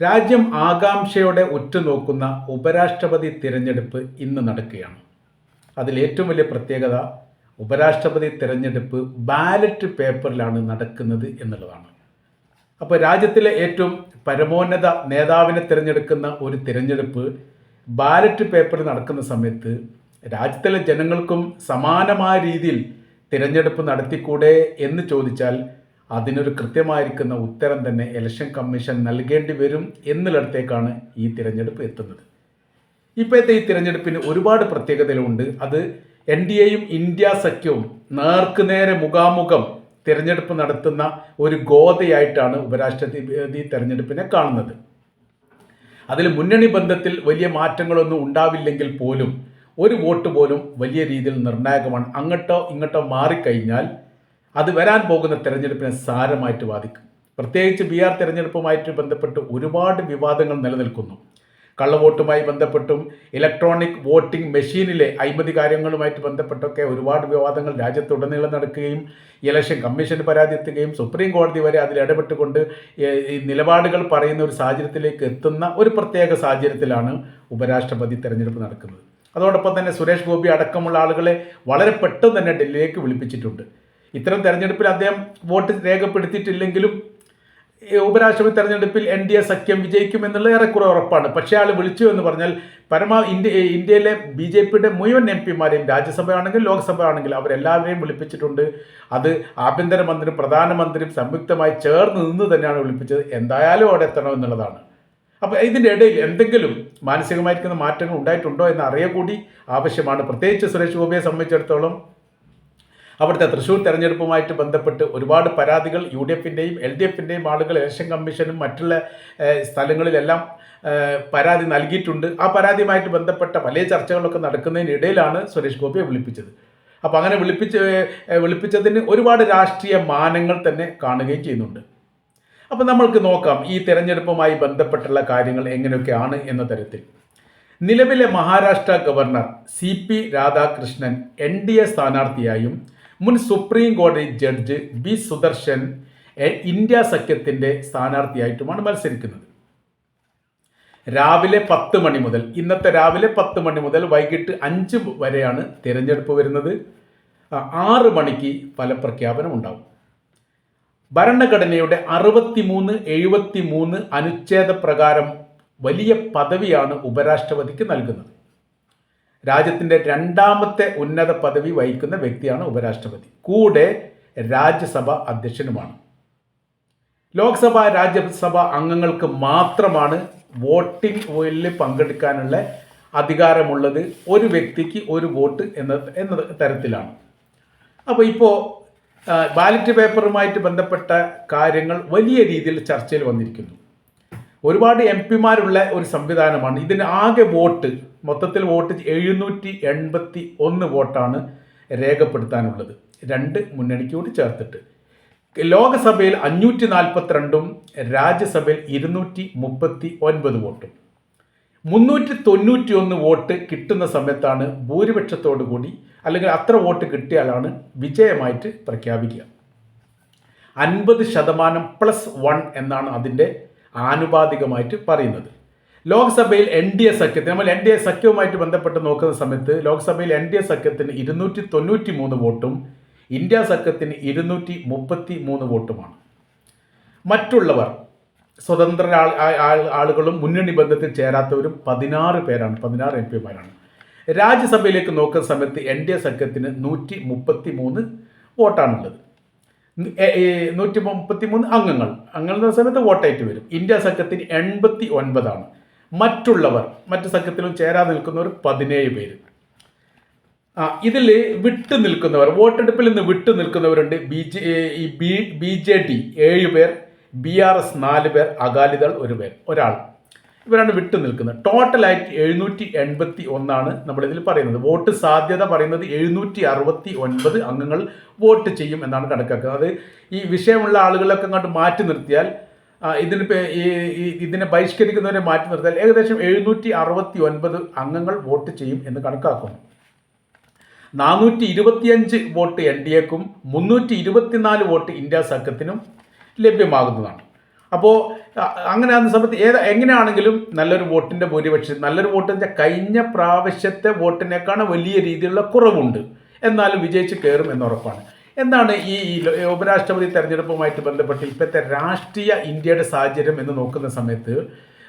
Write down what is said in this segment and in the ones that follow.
രാജ്യം ആകാംക്ഷയോടെ ഉറ്റുനോക്കുന്ന ഉപരാഷ്ട്രപതി തിരഞ്ഞെടുപ്പ് ഇന്ന് നടക്കുകയാണ്. അതിലേറ്റവും വലിയ പ്രത്യേകത ഉപരാഷ്ട്രപതി തിരഞ്ഞെടുപ്പ് ബാലറ്റ് പേപ്പറിലാണ് നടക്കുന്നത് എന്നുള്ളതാണ്. അപ്പോൾ രാജ്യത്തിലെ ഏറ്റവും പരമോന്നത നേതാവിനെ തിരഞ്ഞെടുക്കുന്ന ഒരു തിരഞ്ഞെടുപ്പ് ബാലറ്റ് പേപ്പറിൽ നടക്കുന്ന സമയത്ത് രാജ്യത്തിലെ ജനങ്ങൾക്കും സമാനമായ രീതിയിൽ തിരഞ്ഞെടുപ്പ് നടത്തിക്കൂടെ എന്ന് ചോദിച്ചാൽ അതിനൊരു കൃത്യമായിരിക്കുന്ന ഉത്തരം തന്നെ ഇലക്ഷൻ കമ്മീഷൻ നൽകേണ്ടി വരും എന്നുള്ളിടത്തേക്കാണ് ഈ തിരഞ്ഞെടുപ്പ് എത്തുന്നത്. ഇപ്പോഴത്തെ ഈ തിരഞ്ഞെടുപ്പിന് ഒരുപാട് പ്രത്യേകതകളുണ്ട്. അത് എൻ ഡി എയും ഇന്ത്യ സഖ്യവും നേർക്കുനേരെ മുഖാമുഖം തിരഞ്ഞെടുപ്പ് നടത്തുന്ന ഒരു ഗോതയായിട്ടാണ് ഉപരാഷ്ട്രപതി തിരഞ്ഞെടുപ്പിനെ കാണുന്നത്. അതിൽ മുന്നണി ബന്ധത്തിൽ വലിയ മാറ്റങ്ങളൊന്നും ഉണ്ടാവില്ലെങ്കിൽ പോലും ഒരു വോട്ട് പോലും വലിയ രീതിയിൽ നിർണായകമാണ്. അങ്ങോട്ടോ ഇങ്ങോട്ടോ മാറിക്കഴിഞ്ഞാൽ അത് വരാൻ പോകുന്ന തെരഞ്ഞെടുപ്പിനെ സാരമായിട്ട് ബാധിക്കും. പ്രത്യേകിച്ച് ബീഹാർ തെരഞ്ഞെടുപ്പുമായിട്ട് ബന്ധപ്പെട്ട് ഒരുപാട് വിവാദങ്ങൾ നിലനിൽക്കുന്നു. കള്ളവോട്ടുമായി ബന്ധപ്പെട്ടും ഇലക്ട്രോണിക് വോട്ടിംഗ് മെഷീനിലെ അഴിമതി കാര്യങ്ങളുമായിട്ട് ബന്ധപ്പെട്ടൊക്കെ ഒരുപാട് വിവാദങ്ങൾ രാജ്യത്തുടനീളം നടക്കുകയും ഇലക്ഷൻ കമ്മീഷന് പരാതി എത്തുകയും സുപ്രീം കോടതി വരെ അതിൽ ഇടപെട്ടുകൊണ്ട് ഈ നിലപാടുകൾ പറയുന്ന ഒരു സാഹചര്യത്തിലേക്ക് എത്തുന്ന ഒരു പ്രത്യേക സാഹചര്യത്തിലാണ് ഉപരാഷ്ട്രപതി തെരഞ്ഞെടുപ്പ് നടക്കുന്നത്. അതോടൊപ്പം തന്നെ സുരേഷ് ഗോപി അടക്കമുള്ള ആളുകളെ വളരെ പെട്ടെന്ന് തന്നെ ഡൽഹിയിലേക്ക് വിളിപ്പിച്ചിട്ടുണ്ട്. ഇത്തരം തെരഞ്ഞെടുപ്പിൽ അദ്ദേഹം വോട്ട് രേഖപ്പെടുത്തിയിട്ടില്ലെങ്കിലും ഉപരാഷ്ട്രപതി തെരഞ്ഞെടുപ്പിൽ എൻ ഡി എ സഖ്യം വിജയിക്കുമെന്നുള്ള ഏറെക്കുറെ ഉറപ്പാണ്. പക്ഷേ ആൾ വിളിച്ചു എന്ന് പറഞ്ഞാൽ പരമാ ഇന്ത്യ ഇന്ത്യയിലെ ബി ജെ പിയുടെ മുഴുവൻ എം പിമാരെയും ലോക്സഭ ആണെങ്കിൽ അവരെല്ലാവരെയും വിളിപ്പിച്ചിട്ടുണ്ട്. അത് ആഭ്യന്തരമന്ത്രിയും പ്രധാനമന്ത്രിയും സംയുക്തമായി ചേർന്ന് നിന്ന് തന്നെയാണ് വിളിപ്പിച്ചത്. എന്തായാലും അവിടെ എത്തണം എന്നുള്ളതാണ്. അപ്പോൾ ഇതിന്റെ ഇടയിൽ എന്തെങ്കിലും മാനസികമായിരിക്കുന്ന മാറ്റങ്ങൾ ഉണ്ടായിട്ടുണ്ടോ എന്ന് കൂടി ആവശ്യമാണ്. പ്രത്യേകിച്ച് സുരേഷ് ഗോപിയെ സംബന്ധിച്ചിടത്തോളം അവിടുത്തെ തൃശ്ശൂർ തെരഞ്ഞെടുപ്പുമായിട്ട് ബന്ധപ്പെട്ട് ഒരുപാട് പരാതികൾ യു ഡി എഫിന്റെയും എൽ ഡി എഫിന്റെയും ആളുകൾ ഇലക്ഷൻ കമ്മീഷനും മറ്റുള്ള സ്ഥലങ്ങളിലെല്ലാം പരാതി നൽകിയിട്ടുണ്ട്. ആ പരാതിയുമായിട്ട് ബന്ധപ്പെട്ട പല ചർച്ചകളൊക്കെ നടക്കുന്നതിനിടയിലാണ് സുരേഷ് ഗോപിയെ വിളിപ്പിച്ചത്. അപ്പോൾ അങ്ങനെ വിളിപ്പിച്ച് വിളിപ്പിച്ചതിന് ഒരുപാട് രാഷ്ട്രീയ മാനങ്ങൾ തന്നെ കാണുകയും ചെയ്യുന്നുണ്ട്. അപ്പോൾ നമ്മൾക്ക് നോക്കാം ഈ തെരഞ്ഞെടുപ്പുമായി ബന്ധപ്പെട്ടുള്ള കാര്യങ്ങൾ എങ്ങനെയൊക്കെയാണ് എന്ന തരത്തിൽ. നിലവിലെ Maharashtra governor C P Radhakrishnan N D A സ്ഥാനാർത്ഥിയായും മുൻ സുപ്രീം കോടതി ജഡ്ജ് ബി സുദർശൻ ഇന്ത്യ സഖ്യത്തിന്റെ സ്ഥാനാർത്ഥിയായിട്ടുമാണ് മത്സരിക്കുന്നത്. രാവിലെ പത്ത് മണി മുതൽ ഇന്നത്തെ രാവിലെ പത്ത് മണി മുതൽ വൈകിട്ട് അഞ്ച് വരെയാണ് തിരഞ്ഞെടുപ്പ് വരുന്നത്. ആറ് മണിക്ക് ഫലപ്രഖ്യാപനം ഉണ്ടാവും. ഭരണഘടനയുടെ അറുപത്തിമൂന്ന് എഴുപത്തി മൂന്ന് അനുച്ഛേദ പ്രകാരം വലിയ പദവിയാണ് ഉപരാഷ്ട്രപതിക്ക് നൽകുന്നത്. രാജ്യത്തിന്റെ രണ്ടാമത്തെ ഉന്നത പദവി വഹിക്കുന്ന വ്യക്തിയാണ് ഉപരാഷ്ട്രപതി. കൂടെ രാജ്യസഭ അധ്യക്ഷനുമാണ്. ലോക്സഭ രാജ്യസഭ അംഗങ്ങൾക്ക് മാത്രമാണ് വോട്ടിംഗ് പങ്കെടുക്കാനുള്ള അധികാരമുള്ളത് ഒരു വ്യക്തിക്ക് ഒരു വോട്ട് എന്ന എന്ന തരത്തിലാണ്. അപ്പോൾ ഇപ്പോൾ ബാലറ്റ് പേപ്പറുമായിട്ട് ബന്ധപ്പെട്ട കാര്യങ്ങൾ വലിയ രീതിയിൽ ചർച്ചയിൽ വന്നിരിക്കുന്നു. ഒരുപാട് എം പിമാരുള്ള ഒരു സംവിധാനമാണ്. ഇതിന് ആകെ വോട്ട് മൊത്തത്തിൽ വോട്ട് എഴുന്നൂറ്റി എൺപത്തി ഒന്ന് വോട്ടാണ് രേഖപ്പെടുത്താനുള്ളത്. രണ്ട് മുന്നണിക്ക് കൂടി ചേർത്തിട്ട്. ലോകസഭയിൽ അഞ്ഞൂറ്റി നാൽപ്പത്തിരണ്ടും രാജ്യസഭയിൽ ഇരുന്നൂറ്റി മുപ്പത്തി ഒൻപത് വോട്ടും. മുന്നൂറ്റി തൊണ്ണൂറ്റി ഒന്ന് വോട്ട് കിട്ടുന്ന സമയത്താണ് ഭൂരിപക്ഷത്തോടു കൂടി അല്ലെങ്കിൽ അത്ര വോട്ട് കിട്ടിയാലാണ് വിജയമായിട്ട് പ്രഖ്യാപിക്കുക. അൻപത് ശതമാനം പ്ലസ് വൺ എന്നാണ് അതിന്റെ ആനുപാതികമായിട്ട് പറയുന്നത്. ലോക്സഭയിൽ എൻ ഡി എ സഖ്യത്തിന് നമ്മൾ എൻ ഡി എ സഖ്യവുമായിട്ട് ബന്ധപ്പെട്ട് നോക്കുന്ന സമയത്ത് ലോക്സഭയിൽ എൻ ഡി എ സഖ്യത്തിന് ഇരുന്നൂറ്റി തൊണ്ണൂറ്റി മൂന്ന് വോട്ടും ഇന്ത്യ സഖ്യത്തിന് ഇരുന്നൂറ്റി മുപ്പത്തി മൂന്ന് വോട്ടുമാണ്. മറ്റുള്ളവർ സ്വതന്ത്ര ആളുകളും മുന്നണി ബന്ധത്തിൽ ചേരാത്തവരും പതിനാറ് പേരാണ് പതിനാറ് എം പിമാരാണ്. രാജ്യസഭയിലേക്ക് നോക്കുന്ന സമയത്ത് എൻ ഡി എ സഖ്യത്തിന് നൂറ്റി മുപ്പത്തി മൂന്ന് വോട്ടാണുള്ളത്. നൂറ്റി മുപ്പത്തി മൂന്ന് അംഗങ്ങൾ. അംഗങ്ങളുടെ സമയത്ത് വോട്ടായിട്ട് വരും. ഇന്ത്യ സഖ്യത്തിന് എൺപത്തി ഒൻപതാണ് മറ്റുള്ളവർ മറ്റു സഖ്യത്തിലും ചേരാതെ നിൽക്കുന്നവർ പതിനേഴ് പേര്. ആ ഇതിൽ വിട്ടു നിൽക്കുന്നവർ വോട്ടെടുപ്പിൽ നിന്ന് വിട്ടു നിൽക്കുന്നവരുണ്ട്. ബി ജെ ഈ ബി ബി ജെ ഡി ഏഴ് പേർ ബി ആർ എസ് നാല് പേർ അകാലിദൾ ഒരു പേർ. ഒരാൾ. ഇവരാണ് വിട്ടു നിൽക്കുന്നത്. ടോട്ടലായിട്ട് എഴുന്നൂറ്റി എൺപത്തി ഒന്നാണ് നമ്മളിതിൽ പറയുന്നത്. വോട്ട് സാധ്യത പറയുന്നത് എഴുന്നൂറ്റി അറുപത്തി ഒൻപത് അംഗങ്ങൾ വോട്ട് ചെയ്യും എന്നാണ് കണക്കാക്കുന്നത്. അത് ഈ വിഷയമുള്ള ആളുകളൊക്കെ അങ്ങോട്ട് മാറ്റി നിർത്തിയാൽ ഇതിന് ഇതിനെ ബഹിഷ്കരിക്കുന്നവരെ മാറ്റി നിർത്തിയാൽ ഏകദേശം എഴുന്നൂറ്റി അറുപത്തി ഒൻപത് അംഗങ്ങൾ വോട്ട് ചെയ്യും എന്ന് കണക്കാക്കുന്നു. നാനൂറ്റി ഇരുപത്തിയഞ്ച് വോട്ട് എൻ ഡി എക്കും മുന്നൂറ്റി ഇരുപത്തിനാല് വോട്ട് ഇന്ത്യ സഖ്യത്തിനും ലഭ്യമാകുന്നതാണ്. അപ്പോൾ അങ്ങനെ ആ സമയത്ത് ഏത് എങ്ങനെയാണെങ്കിലും നല്ലൊരു വോട്ടിന്റെ ഭൂരിപക്ഷം നല്ലൊരു വോട്ട് വെച്ചാൽ കഴിഞ്ഞ പ്രാവശ്യത്തെ വോട്ടിനേക്കാണ് വലിയ രീതിയിലുള്ള കുറവുണ്ട്. എന്നാലും വിജയിച്ച് കയറും എന്നുറപ്പാണ് എന്താണ് ഈ ഉപരാഷ്ട്രപതി തെരഞ്ഞെടുപ്പുമായിട്ട് ബന്ധപ്പെട്ട് ഇപ്പോഴത്തെ രാഷ്ട്രീയ ഇന്ത്യയുടെ സാഹചര്യം എന്ന് നോക്കുന്ന സമയത്ത്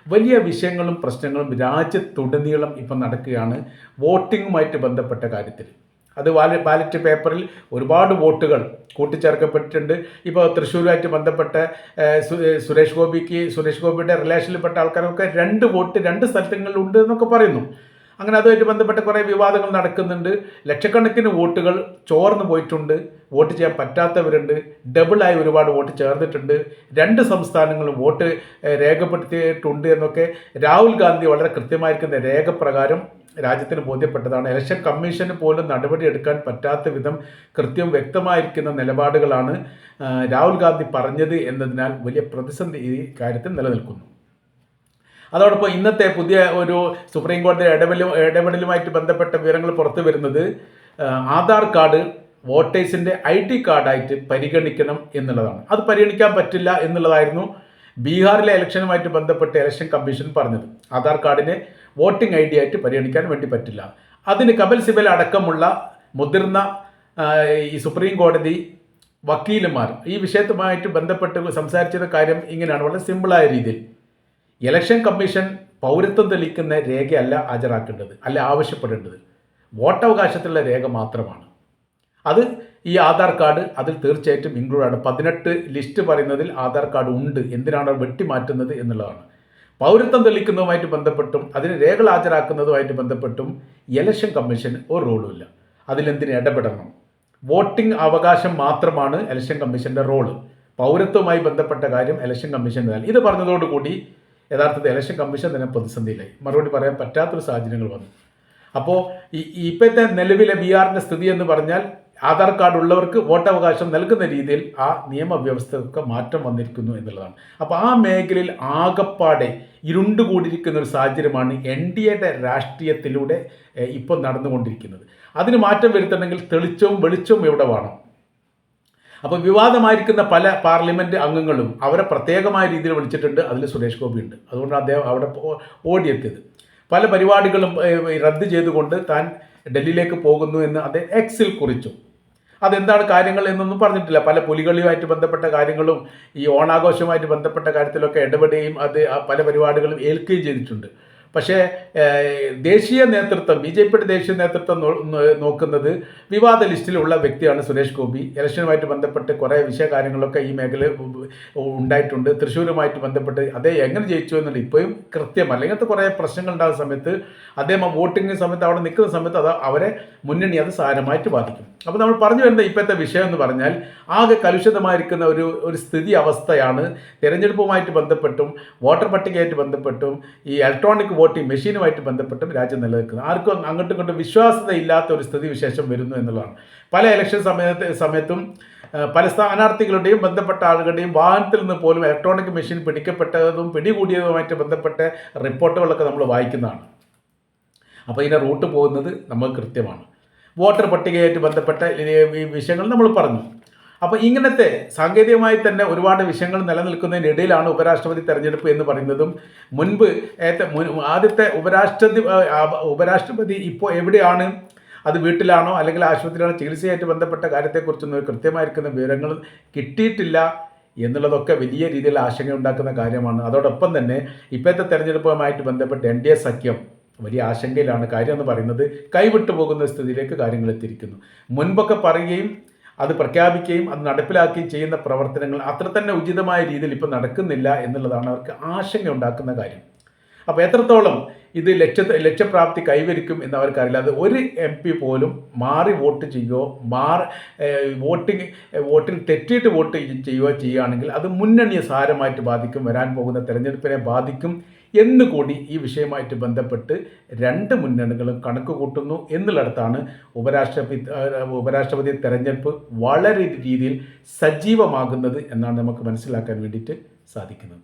വലിയ വിഷയങ്ങളും പ്രശ്നങ്ങളും രാജ്യത്തുടനീളം ഇപ്പം നടക്കുകയാണ് വോട്ടിങ്ങുമായിട്ട് ബന്ധപ്പെട്ട കാര്യത്തിൽ. അത് ബാലറ്റ് പേപ്പറിൽ ഒരുപാട് വോട്ടുകൾ കൂട്ടിച്ചേർക്കപ്പെട്ടിട്ടുണ്ട്. ഇപ്പോൾ തൃശ്ശൂരുമായിട്ട് ബന്ധപ്പെട്ട സുരേഷ് ഗോപിക്ക് സുരേഷ് ഗോപിയുടെ റിലേഷനിൽപ്പെട്ട ആൾക്കാരൊക്കെ രണ്ട് വോട്ട് രണ്ട് സ്ഥലങ്ങളിലുണ്ട് എന്നൊക്കെ പറയുന്നു. അങ്ങനെ അതുമായിട്ട് ബന്ധപ്പെട്ട കുറേ വിവാദങ്ങൾ നടക്കുന്നുണ്ട്. ലക്ഷക്കണക്കിന് വോട്ടുകൾ ചോർന്നു പോയിട്ടുണ്ട്. വോട്ട് ചെയ്യാൻ പറ്റാത്തവരുണ്ട്. ഡബിളായി ഒരുപാട് വോട്ട് ചേർന്നിട്ടുണ്ട്. രണ്ട് സംസ്ഥാനങ്ങളും വോട്ട് രേഖപ്പെടുത്തിയിട്ടുണ്ട് എന്നൊക്കെ രാഹുൽ ഗാന്ധി വളരെ കൃത്യമായിരിക്കുന്ന രേഖപ്രകാരം രാജ്യത്തിന് ബോധ്യപ്പെട്ടതാണ്. ഇലക്ഷൻ കമ്മീഷന് പോലും നടപടി എടുക്കാൻ പറ്റാത്ത വിധം കൃത്യം വ്യക്തമായിരിക്കുന്ന നിലപാടുകളാണ് രാഹുൽ ഗാന്ധി പറഞ്ഞത് എന്നതിനാൽ വലിയ പ്രതിസന്ധി ഈ കാര്യത്തിൽ നിലനിൽക്കുന്നു. അതോടൊപ്പം ഇന്നത്തെ പുതിയ ഒരു സുപ്രീം കോടതി ഇടപെടലും ഇടപെടലുമായിട്ട് ബന്ധപ്പെട്ട വിവരങ്ങൾ പുറത്തു വരുന്നത് ആധാർ കാർഡ് വോട്ടേഴ്സിന്റെ ഐ ടി കാർഡായിട്ട് പരിഗണിക്കണം എന്നുള്ളതാണ്. അത് പരിഗണിക്കാൻ പറ്റില്ല എന്നുള്ളതായിരുന്നു ബീഹാറിലെ ഇലക്ഷനുമായിട്ട് ബന്ധപ്പെട്ട് ഇലക്ഷൻ കമ്മീഷൻ പറഞ്ഞത്. ആധാർ കാർഡിനെ വോട്ടിംഗ് ഐ ഡി ആയിട്ട് പരിഗണിക്കാൻ വേണ്ടി പറ്റില്ല. അതിന് കപിൽ സിബൽ അടക്കമുള്ള മുതിർന്ന ഈ സുപ്രീം കോടതി വക്കീലുമാർ ഈ വിഷയത്തുമായിട്ട് ബന്ധപ്പെട്ട് സംസാരിച്ചത് കാര്യം ഇങ്ങനെയാണ്. വളരെ സിമ്പിളായ രീതിയിൽ ഇലക്ഷൻ കമ്മീഷൻ പൗരത്വം തെളിയിക്കുന്ന രേഖയല്ല ഹാജരാക്കേണ്ടത് അല്ല ആവശ്യപ്പെടേണ്ടത്. വോട്ടവകാശത്തിലുള്ള രേഖ മാത്രമാണ്. അത് ഈ ആധാർ കാർഡ് അതിൽ തീർച്ചയായിട്ടും ഇൻക്ലൂഡ് ആണ്. പതിനെട്ട് ലിസ്റ്റ് പറയുന്നതിൽ ആധാർ കാർഡ് ഉണ്ട്. എന്തിനാണ് വെട്ടിമാറ്റുന്നത് എന്നുള്ളതാണ്. പൗരത്വം തെളിക്കുന്നതുമായിട്ട് ബന്ധപ്പെട്ടും അതിന് രേഖകൾ ഹാജരാക്കുന്നതുമായിട്ട് ബന്ധപ്പെട്ടും ഇലക്ഷൻ കമ്മീഷന് ഒരു റോളുമില്ല അതിലെന്തിന് ഇടപെടണം? വോട്ടിംഗ് അവകാശം മാത്രമാണ് ഇലക്ഷൻ കമ്മീഷന്റെ റോൾ പൗരത്വവുമായി ബന്ധപ്പെട്ട കാര്യം ഇലക്ഷൻ കമ്മീഷന്റെ ഇത് പറഞ്ഞതോടുകൂടി യഥാർത്ഥത്തിൽ ഇലക്ഷൻ കമ്മീഷൻ തന്നെ പ്രതിസന്ധിയിലായി. മറുപടി പറയാൻ പറ്റാത്തൊരു സാഹചര്യങ്ങൾ വന്നു. അപ്പോൾ ഈ ഇപ്പോഴത്തെ നിലവിലെ ബി ആറിന്റെ സ്ഥിതി എന്ന് പറഞ്ഞാൽ ആധാർ കാർഡ് ഉള്ളവർക്ക് വോട്ടവകാശം നൽകുന്ന രീതിയിൽ ആ നിയമവ്യവസ്ഥകൾക്ക് മാറ്റം വന്നിരിക്കുന്നു എന്നുള്ളതാണ്. അപ്പോൾ ആ മേഖലയിൽ ആകപ്പാടെ ഇരുണ്ടുകൂടിയിരിക്കുന്ന ഒരു സാഹചര്യമാണ് എൻ ഡി എയുടെ രാഷ്ട്രീയത്തിലൂടെ ഇപ്പോൾ നടന്നുകൊണ്ടിരിക്കുന്നത്. അതിന് മാറ്റം വരുത്തണമെങ്കിൽ തെളിച്ചവും വെളിച്ചവും എവിടെ വേണം? അപ്പോൾ വിവാദമായിരിക്കുന്ന പല പാർലമെന്റ് അംഗങ്ങളും അവരെ പ്രത്യേകമായ രീതിയിൽ വിളിച്ചിട്ടുണ്ട്. അതിൽ സുരേഷ് ഗോപി ഉണ്ട്. അതുകൊണ്ട് അദ്ദേഹം അവിടെ ഓടിയെത്തിയത്. പല പരിപാടികളും റദ്ദ് ചെയ്തുകൊണ്ട് താൻ ഡൽഹിയിലേക്ക് പോകുന്നു എന്ന് അദ്ദേഹം എക്സിൽ കുറിച്ചു. അതെന്താണ് കാര്യങ്ങൾ എന്നൊന്നും പറഞ്ഞിട്ടില്ല. പല പുലികളിയുമായിട്ട് ബന്ധപ്പെട്ട കാര്യങ്ങളും ഈ ഓണാഘോഷവുമായിട്ട് ബന്ധപ്പെട്ട കാര്യത്തിലൊക്കെ ഇടപെടുകയും അത് പല പരിപാടികളും ഏൽക്കുകയും ചെയ്തിട്ടുണ്ട്. പക്ഷേ ദേശീയ നേതൃത്വം ബി ജെ പിയുടെ ദേശീയ നേതൃത്വം നോക്കുന്നത് വിവാദ ലിസ്റ്റിലുള്ള വ്യക്തിയാണ് സുരേഷ് ഗോപി. ഇലക്ഷനുമായിട്ട് ബന്ധപ്പെട്ട് കുറേ വിഷയകാര്യങ്ങളൊക്കെ ഈ മേഖല ഉണ്ടായിട്ടുണ്ട്. തൃശ്ശൂരുമായിട്ട് ബന്ധപ്പെട്ട് അതേ എങ്ങനെ ജയിച്ചു എന്നുള്ളത് ഇപ്പോഴും കൃത്യമല്ല ഇങ്ങനത്തെ കുറേ പ്രശ്നങ്ങൾ ഉണ്ടാകുന്ന സമയത്ത് അദ്ദേഹം വോട്ടിങ്ങിന് സമയത്ത് അവിടെ നിൽക്കുന്ന സമയത്ത് അത് അവരെ മുന്നണി അത് സാരമായിട്ട് ബാധിക്കും. അപ്പോൾ നമ്മൾ പറഞ്ഞു വരുന്ന ഇപ്പോഴത്തെ വിഷയം എന്ന് പറഞ്ഞാൽ ആകെ കലുഷിതമായിരിക്കുന്ന ഒരു ഒരു സ്ഥിതി അവസ്ഥയാണ് തിരഞ്ഞെടുപ്പുമായിട്ട് ബന്ധപ്പെട്ടും വോട്ടർ പട്ടികയായിട്ട് ബന്ധപ്പെട്ടും ഈ ഇലക്ട്രോണിക് വോട്ടിംഗ് മെഷീനുമായിട്ട് ബന്ധപ്പെട്ടും രാജ്യം നിലനിൽക്കുന്നത്. ആർക്കും അങ്ങോട്ടും ഇങ്ങോട്ടും വിശ്വാസത ഇല്ലാത്ത ഒരു സ്ഥിതി വിശേഷം വരുന്നു എന്നുള്ളതാണ്. പല ഇലക്ഷൻ സമയത്ത് സമയത്തും പല സ്ഥാനാർത്ഥികളുടെയും ബന്ധപ്പെട്ട ആളുകളുടെയും വാഹനത്തിൽ നിന്ന് പോലും ഇലക്ട്രോണിക് മെഷീൻ പിടിക്കപ്പെട്ടതും പിടികൂടിയതുമായിട്ട് ബന്ധപ്പെട്ട റിപ്പോർട്ടുകളൊക്കെ നമ്മൾ വായിക്കുന്നതാണ്. അപ്പോൾ ഇതിന്റെ റൂട്ട് പോകുന്നത് നമ്മൾ കൃത്യമാണ്. വോട്ടർ പട്ടികയായിട്ട് ബന്ധപ്പെട്ട ഈ വിഷയങ്ങൾ നമ്മൾ പറഞ്ഞു. അപ്പോൾ ഇങ്ങനത്തെ സാങ്കേതികമായി തന്നെ ഒരുപാട് വിഷയങ്ങൾ നിലനിൽക്കുന്നതിനിടയിലാണ് ഉപരാഷ്ട്രപതി തെരഞ്ഞെടുപ്പ് എന്ന് പറയുന്നതും. മുൻപ് ആദ്യത്തെ ഉപരാഷ്ട്രപതി ഉപരാഷ്ട്രപതി ഇപ്പോൾ എവിടെയാണ്? അത് വീട്ടിലാണോ? അല്ലെങ്കിൽ ആശുപത്രിയിലാണോ? ചികിത്സയായിട്ട് ബന്ധപ്പെട്ട കാര്യത്തെക്കുറിച്ചൊന്നും കൃത്യമായിരിക്കുന്ന വിവരങ്ങൾ കിട്ടിയിട്ടില്ല എന്നുള്ളതൊക്കെ വലിയ രീതിയിൽ ആശങ്കയുണ്ടാക്കുന്ന കാര്യമാണ്. അതോടൊപ്പം തന്നെ ഇപ്പോഴത്തെ തെരഞ്ഞെടുപ്പുമായിട്ട് ബന്ധപ്പെട്ട് എൻ ഡി എ സഖ്യം വലിയ ആശങ്കയിലാണ് കാര്യം എന്ന് പറയുന്നത്. കൈവിട്ടു പോകുന്ന സ്ഥിതിയിലേക്ക് കാര്യങ്ങൾ എത്തിയിരിക്കുന്നു. മുൻപൊക്കെ പറയുകയും അത് പ്രഖ്യാപിക്കുകയും അത് നടപ്പിലാക്കുകയും ചെയ്യുന്ന പ്രവർത്തനങ്ങൾ അത്ര തന്നെ ഉചിതമായ രീതിയിൽ ഇപ്പോൾ നടക്കുന്നില്ല എന്നുള്ളതാണ് അവർക്ക് ആശങ്ക ഉണ്ടാക്കുന്ന കാര്യം. അപ്പോൾ എത്രത്തോളം ഇത് ലക്ഷ്യ ലക്ഷ്യപ്രാപ്തി കൈവരിക്കും എന്ന് അവർക്കറിയില്ല. അത് ഒരു എം പി പോലും മാറി വോട്ട് ചെയ്യുകയോ മാറി വോട്ടിംഗ് വോട്ടിൽ തെറ്റിയിട്ട് വോട്ട് ചെയ്യുകയോ ചെയ്യുകയാണെങ്കിൽ അത് മുന്നണിയെ സാരമായിട്ട് ബാധിക്കും വരാൻ പോകുന്ന തെരഞ്ഞെടുപ്പിനെ ബാധിക്കും എന്നുകൂടി ഈ വിഷയമായിട്ട് ബന്ധപ്പെട്ട് രണ്ട് മുന്നണികളും കണക്ക് കൂട്ടുന്നു എന്നുള്ളിടത്താണ് ഉപരാഷ്ട്രപതി ഉപരാഷ്ട്രപതി തെരഞ്ഞെടുപ്പ് വളരെ രീതിയിൽ സജീവമാകുന്നത് എന്നാണ് നമുക്ക് മനസ്സിലാക്കാൻ വേണ്ടിയിട്ട് സാധിക്കുന്നത്.